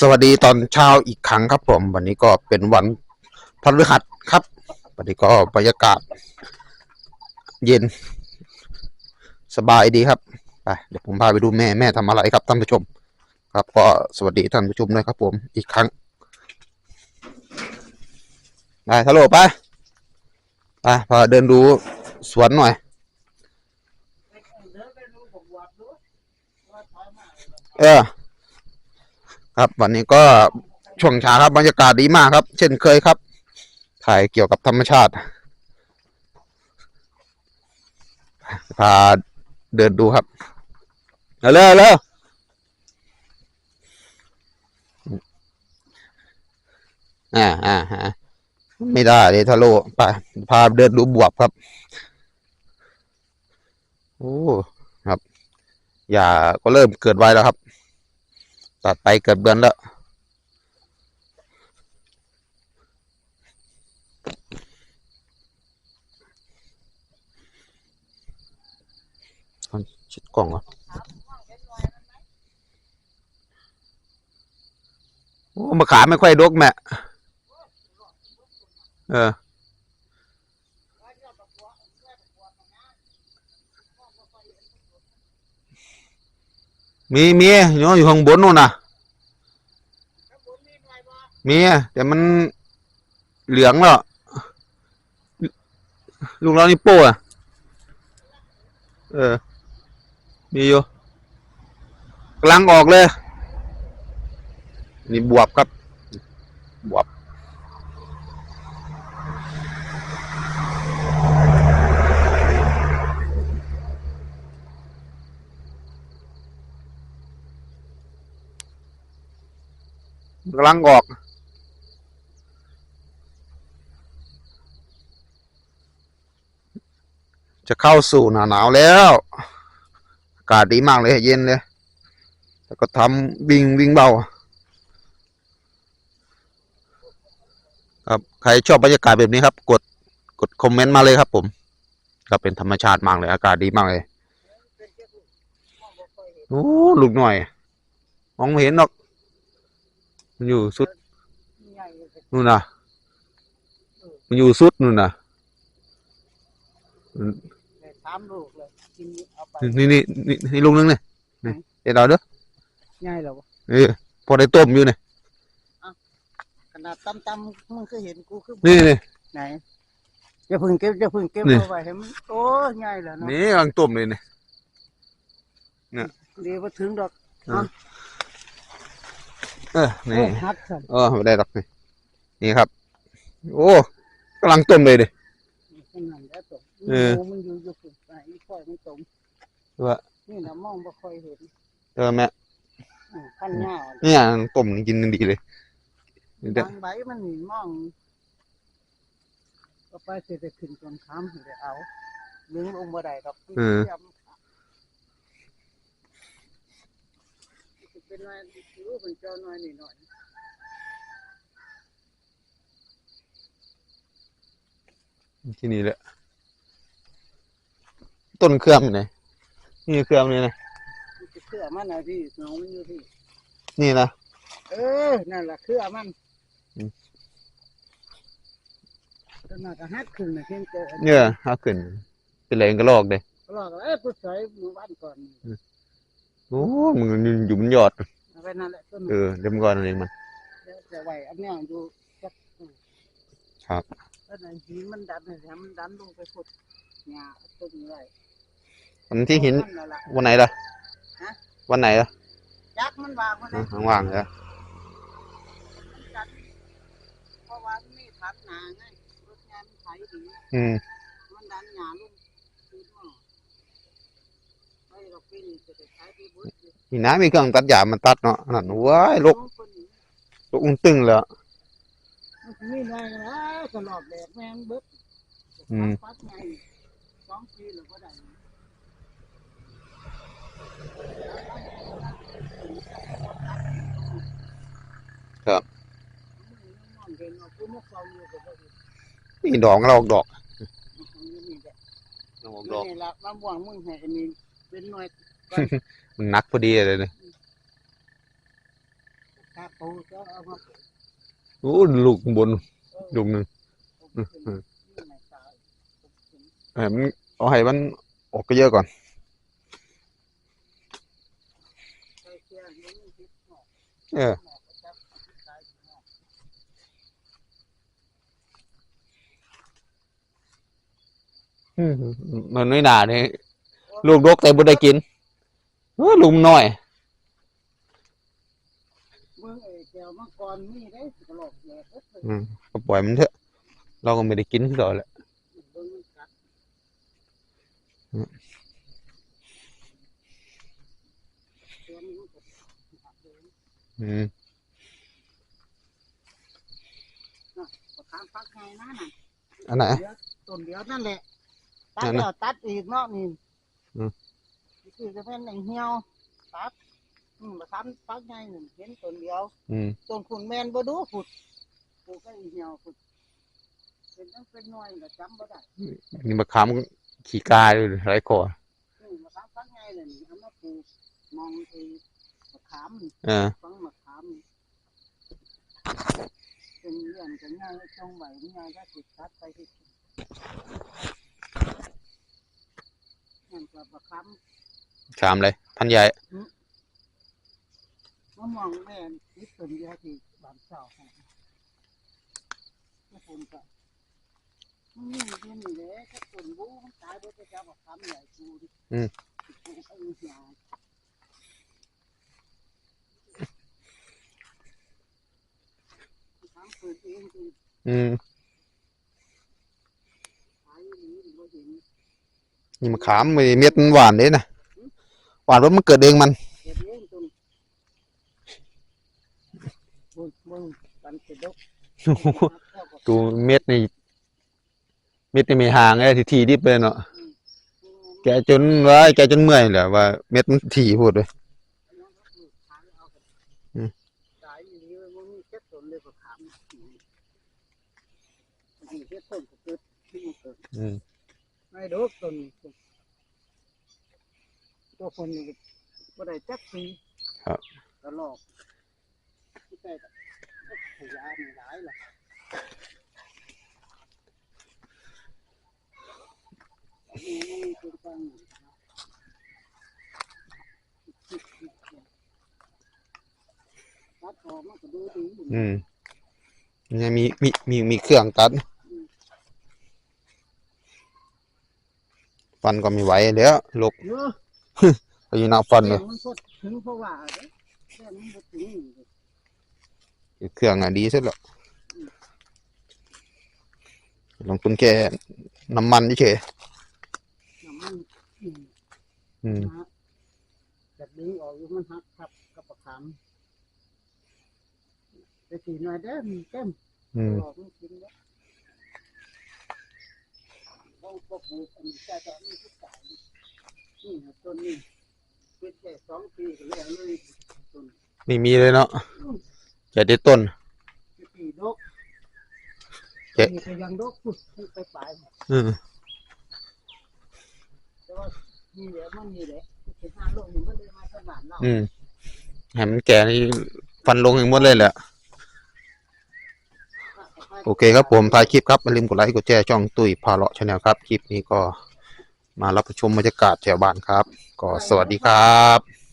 สวัสดีตอนเช้าอีกครั้งครับผม วันนี้ก็เป็นวันพฤหัสครับ วันนี้ก็บรรยากาศ เย็น สบายดีครับไปเดี๋ยวผมพาไปดูแม่แม่ทำอะไรครับท่านผู้ชม ครับ ก็สวัสดีท่านผู้ชมด้วยครับ ผมอีกครั้งไปทะโลไปไปพาเดินดูสวนหน่อยเออ ครับ วันนี้ก็ช่วงเช้าครับบรรยากาศดีมากครับ เช่นเคยครับ ถ่ายเกี่ยวกับธรรมชาติ พาเดินดูครับเอาเลยเอาเลยอ่าอ่าฮะไม่ได้เลยทะโลไปพาเดินดูบวบครับ โอ้ ครับ อย่าก็เริ่มเกิดไวแล้วครับ ตัดไปเกิดเบือนแล้ว ชิดกล่องเหรอโอ้มะขาไม่ค่อยดกแม่เออ มีมียอยู่ข้างบนนู่นน่ะ มีแต่มันเหลืองแล้วลุงเรานี่โป้อะเออ มีอยู่กำลังออกเลย นี่บวบครับ บวบ กำลังออก จะเข้าสู่หนาหนาวแล้วอากาศดีมากเลยเย็นเลย แล้วก็ทำวิ่งวิ่งเบา ครับใครชอบบรรยากาศแบบนี้ครับ กดกดคอมเมนต์มาเลยครับผมก็เป็นธรรมชาติมากเลย อากาศดีมากเลยโอ้ลูกหน่อย มองไม่เห็นหรอก มันอยู่สุดนู่นน่ะ มันอยู่สุดนู่นน่ะสามลูกเลยกินเอาไปนี่นี่นี่นี่ลุงนึงเนี่ยนี่เดี๋ยวเราเด้อง่ายแล้ววะเออพอได้ต้มอยู่เนี่ยขนาดตำตำๆมึงก็เห็นกูคือนี่นี่ไหนจะพึ่งเก็บจะพึ่งเก็บนี่เอาไว้ให้มันโอ้ง่ายแล้วเนาะนี่กำลังต้มเลยเนี่ยเดี๋ยวมาถึงดอกเออนี่โอ้ฮักสั่นเออไม่ได้หรอกนี่นี่ครับ โอ้กำลังต้มเลยดิขนาดแล้วตกเอองูมันอยู่อยู่ฝุ่นไหนค่อยไม่ตมว่านี่นะมองบ่ค่อยเห็นเออแม่อืมขั้นหน้าเนี่ยต้มกินดีเลยเดี๋ยวบางใบมันนี่มองก็ไปเสร็จจะขึ้นจนค้ำเดี๋ยวเอาลึงลงบ่ได้ดอกที่ยำ เป็นว่ารู้เป็นเจ้าน้อยนิดหน่อยที่นี่แหละต้นเครื่องไหนนี่เครื่องนี่นะมันจะเครือมันนะพี่น้องมันอยู่ที่นี่นะเออนั่นแหละเครือมันอืมขนาดกระหัดขึ้นนะเพียงเจอเนี่ยหาขึ้นเป็นแรงกระลอกเลยหลอกเอ้ยผู้ชายหมู่บ้านก่อน โอ้มันอยู่บนยอด เอาไปนั่นแหละต้นเออเดี๋ยวมันก่อนอะไรมัน เดี๋ยวจะไหวอันเนี้ยอยู่จักครับแล้วไหนหินมันดันเลยให้มันดันลงไปพุดหญ้าต้นนี้ไว้วันที่หินนั่นแหละ วันไหนล่ะฮะ วันไหนล่ะยักษ์มันวางมันอะนะข้างว่างเลยมันดันเพราะว่ามันมีทัดหนาไงรถงานมันไถดีอืมมันดันหญ้าลงพื้นหม้อไปเราปี นี้จะได้ใช้ไปบุญนี่นะมีเครื่องตัดหญ้ามันตัดเนาะนั่นว้ายลกลกอุ้งตึงเลยอะมันมีอะไรกันนะตลอดแดดแมงเบิดอืมปัดไงสองปีหรือว่าได้ครับเห็นว่าผู้นกเขาอยู่กับว่าอยู่นี่ดอกเราออกดอกนี่แหละเราออกดอกนี่ละมะม่วงมึงให้อันนี้ เป็นหน่วยมันนักพอดีเลยเนี่ยถ้าปูก็เอามาปลูกโอ้ลูกบนเออลูกหนึ่งปลูกขึ้นนี่ไม่ตายปลูกขึ้นให้มันเอาให้มันออกก็เยอะก่อนใส่เสื้อเลี้ยงนิดหน่อยเออหมอกก็จับตายอยู่หม้ออืมมันไม่หนาเนี่ย ลูกดกแต่บ่ได้กินเออลุมน้อยเมื่อไอ้แก้วมังกรมีได้กระโหลกแหลกเอิ้นเลยอืมก็ปล่อยมันเถอะ เราก็ไม่ได้กินคือก่อนแหละเบิ่งมันกัดอืมเดี๋ยวนี้มันก็หักเลยอืมประคามฟักไงนะน่ะอันไหนเดี๋ยวต้นเดียวนั่นแหละตัดนั่นน่ะ แล้วตัดอีกเนาะนี่อืมนี่ คือจะเป็นไอ้เหี่ยวตัดอืมประคามฟักไงหนึ่งเห็นต้นเดียวอืมต้นขุนแมนบ่ดูขุดปลูกก็อีเหี่ยวขุดเป็นตั้งเป็นหน่วยก็จำบ่ได้นี่มะขามขี้กาด้วยไรคออืมประคามฟักไงเลยนี่เอามาปลูกมองไอ้มะขามนี่เออฟังมะขามนี่เป็นเรื่องกันง่ายตรงไหวง่ายถ้าติดตัดไปที่ นั่นก็ประคามขามเลย พันใหญ่มะม่วงแม่นนิดต้นเดียวที่บ้านเจ้าให้ก็ผมก็มันมีเพียงนี่แหละถ้าต้นบูมันตายบ่จะจับบักคำใหญ่กูดิกูไอ้เหี้ยบักคำเปิดเองคืออืม ขายอยู่นี่บ่เห็น นี่มะขามม่เม็ดมันหวานเด้นะหวานรสมันเกิดเองมันเก็บเองมันดูเม็ดนี่เม็ดนี่ไม่ห่างไอ้ทีทีดิบเลยเนาะแกจนว่าแกจนเมื่อยแหละว่าเม็ดมันถี่พูดเลยอืม ตายอยู่นี่มันมีเจ็ดต้นเลยก็ขามมีเจ็ดต้นก็เกิดที่มันเกิดอืมไม่ดกต้นตัวคนนี่ก็ได้จักปีครับตลอดที่แต่ขยายมีหลายล่ะอันนี้มันมีเป็นฟังอยู่นะตัดออกมันก็ดูดีอยู่อืมเนี่ยมีมีมีมีเครื่องตัด ฟันก็ไม่ไหวแล้วลกเยอะไปอยู่หน้าฟันเลยแม่มันก็ถึงเพราะว่าเด้แค่มันก็ถึงนี่เด้เครื่องอะดีสุดแล้วลงทุนแค่น้ำมันเฉยน้ำมันอืมๆอืมนะฮะจากดึงออกอยู่มันหักครับกับประคำไปสีหน่อยเด้อมีเต็มอืมหลอกมันกินแล้ว ต้องปลูกอันนี้แต่ตอนนี้ทุกสายนี่นะต้นนี้เป็นแค่สองปีก็แล้วเลยต้นไม่มีเลยเนาะจะได้ต้นปีดกเจ๊นี่ก็ยังดกพุดไปปลายอืมแต่ว่านี่แหละมันนี่แหละสิบห้าโลนี่มันเลยมาสมานเราอืมให้มันแก่นี่ฟันลงอย่างหมดเลยแหละ โอเคครับผมถ่ายคลิปครับอย่าลืมกดไลค์กดแชร์ช่องตุ้ยพาเลาะชาแนลครับคลิปนี้ก็มารับชมบรรยากาศแถวบ้านครับ ก็สวัสดีครับ